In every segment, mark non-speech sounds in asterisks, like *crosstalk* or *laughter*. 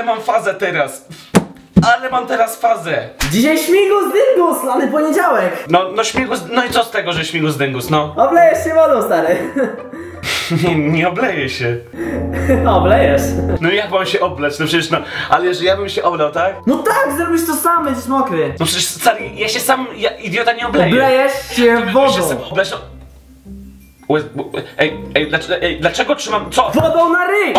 ale mam fazę teraz. Ale mam teraz fazę. Dzisiaj śmigus dyngus, lany poniedziałek. No, no śmigus, no i co z tego, że śmigus dyngus, no? *laughs* Oblejesz się wodą, stary. Nie, nie obleję się. *laughs* Oblejesz. No jak mam się oblać? No przecież no, ale że ja bym się oblał, tak? No tak, zrobisz to sam, będziesz mokry. No przecież stary, ja się sam, ja, idiota nie obleję. Oblejesz się Ja się wodą. sam no. Ej, ej, dlaczego, ej, dlaczego trzymam, co? Wodą na ryj!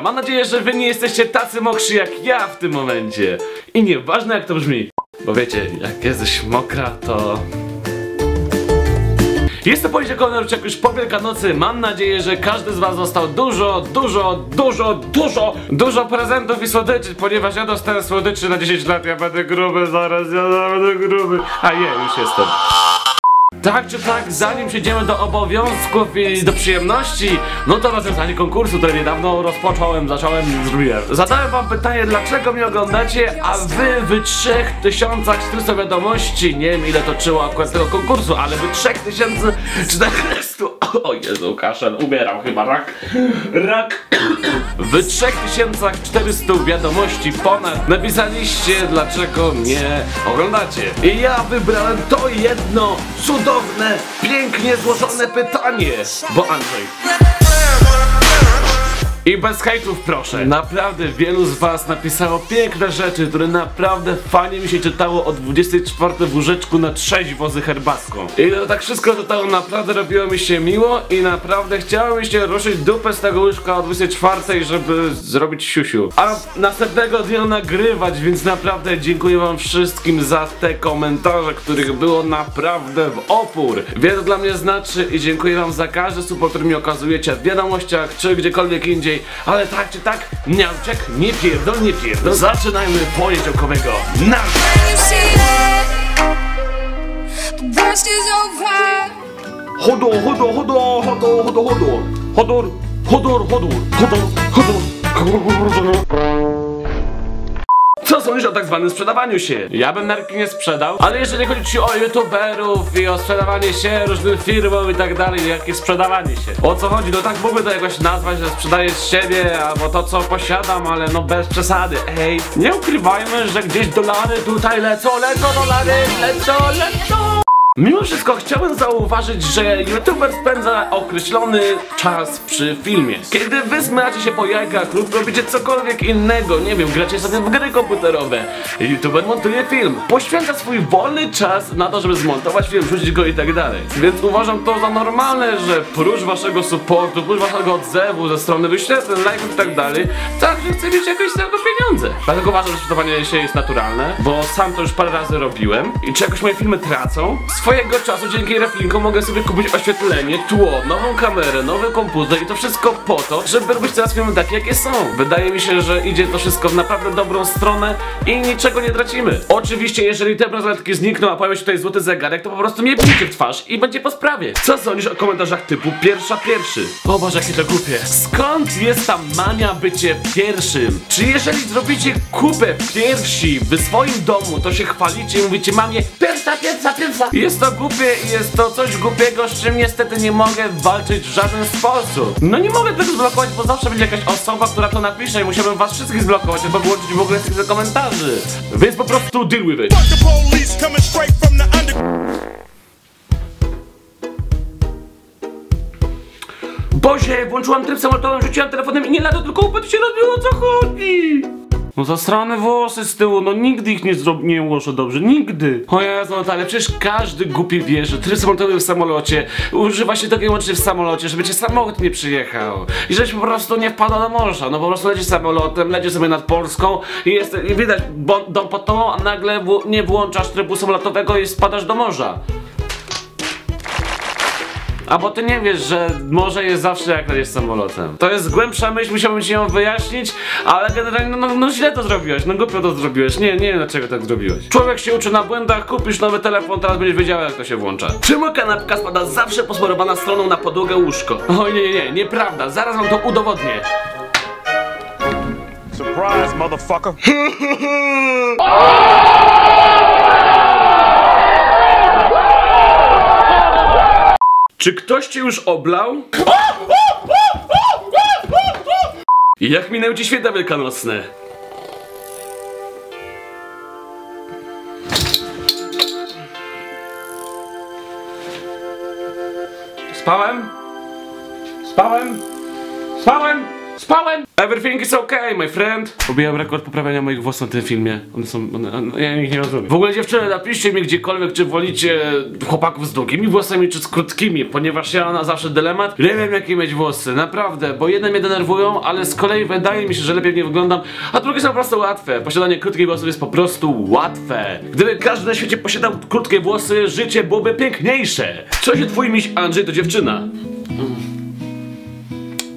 Dobra, mam nadzieję, że wy nie jesteście tacy mokrzy jak ja w tym momencie. I nieważne jak to brzmi. Bo wiecie, jak jesteś mokra, to... Jest to poniedziałkowy już po Wielkanocy. Mam nadzieję, że każdy z was dostał dużo, dużo, dużo, dużo, dużo prezentów i słodyczy, ponieważ ja dostałem słodyczy na 10 lat. Ja będę gruby zaraz, ja będę gruby. A nie, już jestem. Tak czy tak, zanim przejdziemy do obowiązków i do przyjemności, no to rozwiązanie konkursu, który niedawno rozpocząłem, zacząłem, zrobiłem. Zadałem wam pytanie, dlaczego mnie oglądacie, a wy w 3400 wiadomości, nie wiem ile toczyło akurat tego konkursu, ale w 3400, *laughs* o Jezu, kaszel, umieram chyba, rak, rak, w 3400 wiadomości ponad napisaliście, dlaczego mnie oglądacie. I ja wybrałem to jedno cudowne, pięknie złożone pytanie, bo Andrzej. I bez hejtów proszę. Naprawdę wielu z was napisało piękne rzeczy, które naprawdę fajnie mi się czytało o 24 w łóżeczku na trzeźwo z herbatką. I to tak wszystko czytało, naprawdę robiło mi się miło i naprawdę chciało mi się ruszyć dupę z tego łóżka o 24, żeby zrobić siusiu. A następnego dnia nagrywać, więc naprawdę dziękuję wam wszystkim za te komentarze, których było naprawdę w opór. Wiele dla mnie znaczy i dziękuję wam za każdy support, który mi okazujecie w wiadomościach czy gdziekolwiek indziej. Ale tak czy tak, niauczek, nie pierdol, nie pierdol. Zaczynajmy poniedziałkowego na you see it. The worst is over. Hodor, hodor, hodor, hodor, hodor, hodor, hodor, hodor, hodor, hodor, hodor, Co sądzisz o tak zwanym sprzedawaniu się? Ja bym marki nie sprzedał, ale jeżeli chodzi ci o youtuberów i o sprzedawanie się różnym firmom i tak dalej, jakie sprzedawanie się. O co chodzi? No tak mógłby to jakoś nazwać, że sprzedaję z siebie albo to co posiadam, ale no bez przesady. Ej, nie ukrywajmy, że gdzieś dolary tutaj lecą, lecą dolary, lecą, lecą. Mimo wszystko chciałem zauważyć, że youtuber spędza określony czas przy filmie. Kiedy wy zmywacie się po jajkach lub robicie cokolwiek innego, nie wiem, gracie sobie w gry komputerowe, youtuber montuje film. Poświęca swój wolny czas na to, żeby zmontować film, wrzucić go i tak dalej. Więc uważam to za normalne, że prócz waszego supportu, prócz waszego odzewu ze strony wyświetleń, lajków i tak dalej, także chce mieć jakieś z tego pieniądze. Dlatego uważam, że sprzedawanie się jest naturalne, bo sam to już parę razy robiłem i czy jakoś moje filmy tracą? Swojego czasu dzięki reflinku mogę sobie kupić oświetlenie, tło, nową kamerę, nowy komputer i to wszystko po to, żeby robić teraz filmy takie jakie są. Wydaje mi się, że idzie to wszystko w naprawdę dobrą stronę i niczego nie tracimy. Oczywiście, jeżeli te bransoletki znikną, a pojawi się tutaj złoty zegarek, to po prostu mnie pijcie w twarz i będzie po sprawie. Co sądzisz o komentarzach typu pierwsza pierwszy? O Boże, jakie to głupie. Skąd jest ta mania bycie pierwszym? Czy jeżeli zrobicie kupę piersi w swoim domu, to się chwalicie i mówicie mamie pierwsza, pierwsza, pierwsza. Jest to głupie i jest to coś głupiego, z czym niestety nie mogę walczyć w żaden sposób. No nie mogę tego zblokować, bo zawsze będzie jakaś osoba, która to napisze i musiałbym was wszystkich zblokować, albo wyłączyć w ogóle z tych komentarzy. Więc po prostu deal with it. Bozie, włączyłam tryb samolotowy, rzuciłam telefonem i nie lada, tylko upęd się robiło, o co chodzi? No zasrane włosy z tyłu, no nigdy ich nie nie ułożę dobrze, nigdy. O Jezu, no ale przecież każdy głupi wie, że tryb samolotowy w samolocie używa się takiej łącznie w samolocie, żeby cię samochód nie przyjechał. I żebyś po prostu nie wpadł do morza, no po prostu lecisz samolotem, lecisz sobie nad Polską i, jest, i widać dom pod tobą, a nagle wło- nie włączasz trybu samolotowego i spadasz do morza. A bo ty nie wiesz, że morze jest zawsze jak lecieć samolotem. To jest głębsza myśl, musiałbym ci ją wyjaśnić, ale generalnie no, no, no źle to zrobiłeś, no głupio to zrobiłeś. Nie, nie wiem dlaczego tak zrobiłeś. Człowiek się uczy na błędach, kupisz nowy telefon, teraz będziesz wiedział jak to się włącza. Czemu kanapka spada zawsze posmarowana stroną na podłogę łóżko? O nie, nie, nie, nieprawda, zaraz wam to udowodnię. Surprise, motherfucker. *laughs* Czy ktoś cię już oblał? Jak minęły ci święta wielkanocne? Spałem? Spałem? Spałem? Spałem? Everything is okay, my friend. Pobijam rekord poprawiania moich włosów na tym filmie. One są. One, one, ja ich nie rozumiem. W ogóle dziewczyny, napiszcie mi gdziekolwiek, czy wolicie chłopaków z długimi włosami, czy z krótkimi, ponieważ ja na zawsze dylemat. Nie wiem, jakie mieć włosy, naprawdę, bo jedne mnie denerwują, ale z kolei wydaje mi się, że lepiej w nie wyglądam, a drugie są po prostu łatwe. Posiadanie krótkich włosów jest po prostu łatwe. Gdyby każdy na świecie posiadał krótkie włosy, życie byłoby piękniejsze. Co się twój miś Andrzej to dziewczyna?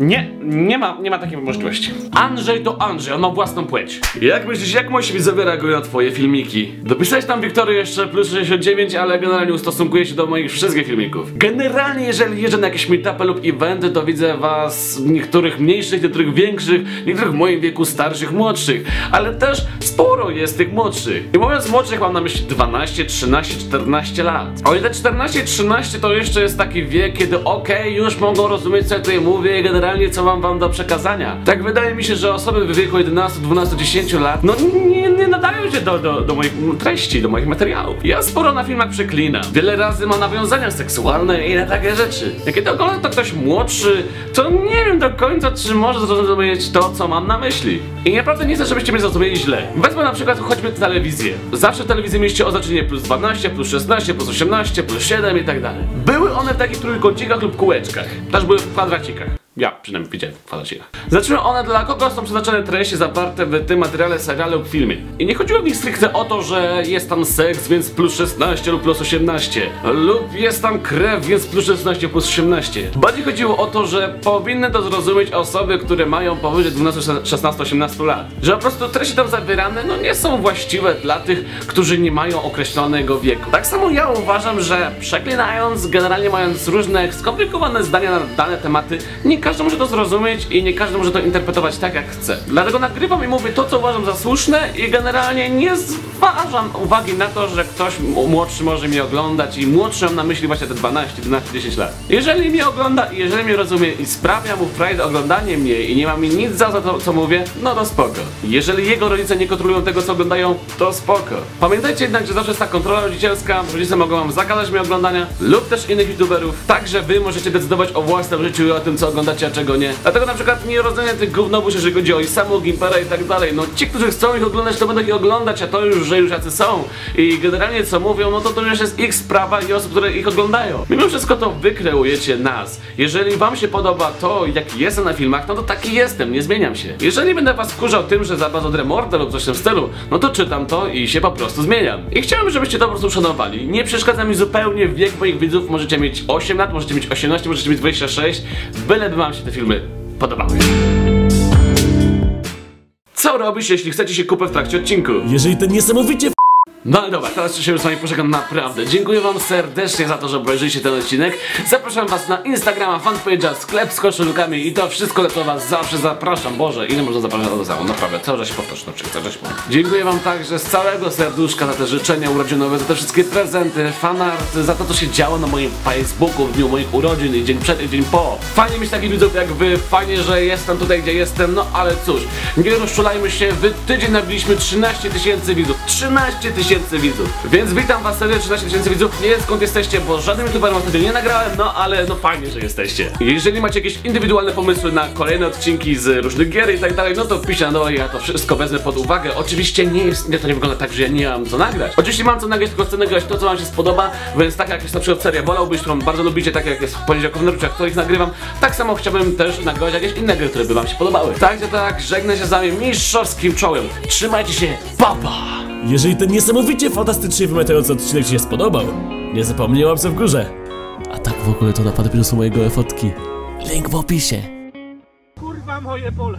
Nie, nie ma, nie ma takiej możliwości. Andrzej to Andrzej, on ma własną płeć. Jak myślisz, jak moi widzowie reagują na twoje filmiki? Dopisałeś tam Wiktorię jeszcze plus 69, ale generalnie ustosunkuję się do moich wszystkich filmików. Generalnie, jeżeli jeżdżę na jakieś meetupy lub eventy, to widzę was niektórych mniejszych, niektórych większych, niektórych w moim wieku starszych, młodszych, ale też sporo jest tych młodszych. I mówiąc młodszych, mam na myśli 12, 13, 14 lat. O ile 14, 13 to jeszcze jest taki wiek, kiedy okej, już mogą rozumieć co ja tutaj mówię i generalnie co mam wam do przekazania. Tak wydaje mi się, że osoby w wieku 11, 12, 10 lat, no nie, nie nadają się do, do, do moich treści, do moich materiałów. Ja sporo na filmach przeklinam. Wiele razy mam nawiązania seksualne i na takie rzeczy. Jak kiedy ogląda to ktoś młodszy, to nie wiem do końca, czy może zrozumieć to, co mam na myśli. I naprawdę nie chcę, żebyście mnie zrozumieli źle. Wezmę na przykład choćby telewizję. Zawsze telewizję mieści oznaczenie plus 12, plus 16, plus 18, plus 7 i tak dalej. Były one w takich trójkącikach lub kółeczkach. Też były w kwadracikach. Ja przynajmniej widziałem w kwadracikach. Zaczęły one dla kogo są przeznaczone treści zawarte w tym materiale, serialu lub filmie. I nie chodziło w nich stricte o to, że jest tam seks, więc plus 16 lub plus 18. Lub jest tam krew, więc plus 16 plus 18. Bardziej chodziło o to, że powinny to zrozumieć osoby, które mają powyżej 12, 16, 18 lat. Że po prostu treści tam zawierane no nie są właściwe dla tych, którzy nie mają określonego wieku. Tak samo ja uważam, że przeklinając, generalnie mając różne skomplikowane zdania na dane tematy, nie każdy może to zrozumieć i nie każdy może to interpretować tak jak chce. Dlatego nagrywam i mówię to, co uważam za słuszne i generalnie nie zważam uwagi na to, że ktoś młodszy może mnie oglądać i młodszy mam na myśli właśnie te 12, 12, 10 lat. Jeżeli mnie ogląda i jeżeli mnie rozumie i sprawia mu frajdę oglądanie mnie i nie ma mi nic za to, co mówię, no to spoko. Jeżeli jego rodzice nie kontrolują tego, co oglądają, to spoko. Pamiętajcie jednak, że zawsze jest ta kontrola rodzicielska, rodzice mogą wam zakazać mi oglądania lub też innych youtuberów, także wy możecie decydować o własnym życiu i o tym, co oglądacie, a czego nie. Dlatego na przykład nie rozumiem tych gównobóż, jeżeli chodzi o Isamu, Gimpera i tak dalej. No ci, którzy chcą ich oglądać, to będą ich oglądać, a to już, że już jacy są. I generalnie co mówią, no to to już jest ich sprawa i osób, które ich oglądają. Mimo wszystko to wy kreujecie nas. Jeżeli wam się podoba to, jaki jestem na filmach, no to taki jestem, nie zmieniam się. Jeżeli będę was wkurzał tym, że za bardzo dremordę lub coś w tym stylu, no to czytam to i się po prostu zmieniam. I chciałbym, żebyście to po prostu szanowali. Nie przeszkadza mi zupełnie wiek moich widzów, możecie mieć 8 lat, możecie mieć 18, możecie mieć 26, byleby wam się te filmy podobały. Co robisz, jeśli chcecie się kupę w trakcie odcinku? Jeżeli ten niesamowicie No ale dobra, teraz się już z wami pożegnam naprawdę. Dziękuję wam serdecznie za to, że obejrzyliście ten odcinek. Zapraszam was na Instagrama, fanpage'a, sklep z koszulkami i to wszystko, co was zawsze zapraszam. Boże, ile można zapraszać do samo, naprawdę, cały czas się powtórzę, no cały czas się powtórzę. Dziękuję wam także z całego serduszka za te życzenia urodzinowe, za te wszystkie prezenty, fanarty, za to, co się działo na moim Facebooku w dniu moich urodzin i dzień przed i dzień po. Fajnie mieć takich widzów jak wy, fajnie, że jestem tutaj, gdzie jestem, no ale cóż, nie rozczulajmy się, w tydzień nabiliśmy 13 tysięcy widzów. 13 tysięcy widzów. Więc witam was serdecznie, 13 tysięcy widzów. Nie wiem skąd jesteście, bo żadnym youtuberem wtedy nie nagrałem, no ale no fajnie, że jesteście. Jeżeli macie jakieś indywidualne pomysły na kolejne odcinki z różnych gier i tak dalej, no to piszcie na dole, ja to wszystko wezmę pod uwagę. Oczywiście nie jest, nie, to nie wygląda tak, że ja nie mam co nagrać. Oczywiście mam co nagrać, tylko chcę nagrać to, co wam się spodoba, więc tak jak jest na przykład seria Wolałbyś, którą bardzo lubicie, tak jak jest w poniedziałkowych naruczach, których nagrywam, tak samo chciałbym też nagrywać jakieś inne gry, które by wam się podobały. Także tak, żegnę się z wami mistrzowskim czołem. Trzymajcie się, papa! Jeżeli ten niesamowicie fantastycznie wymagający odcinek Ci się spodobał, nie zapomnij łapce w górze. W ogóle to napady są mojego fotki. Link w opisie.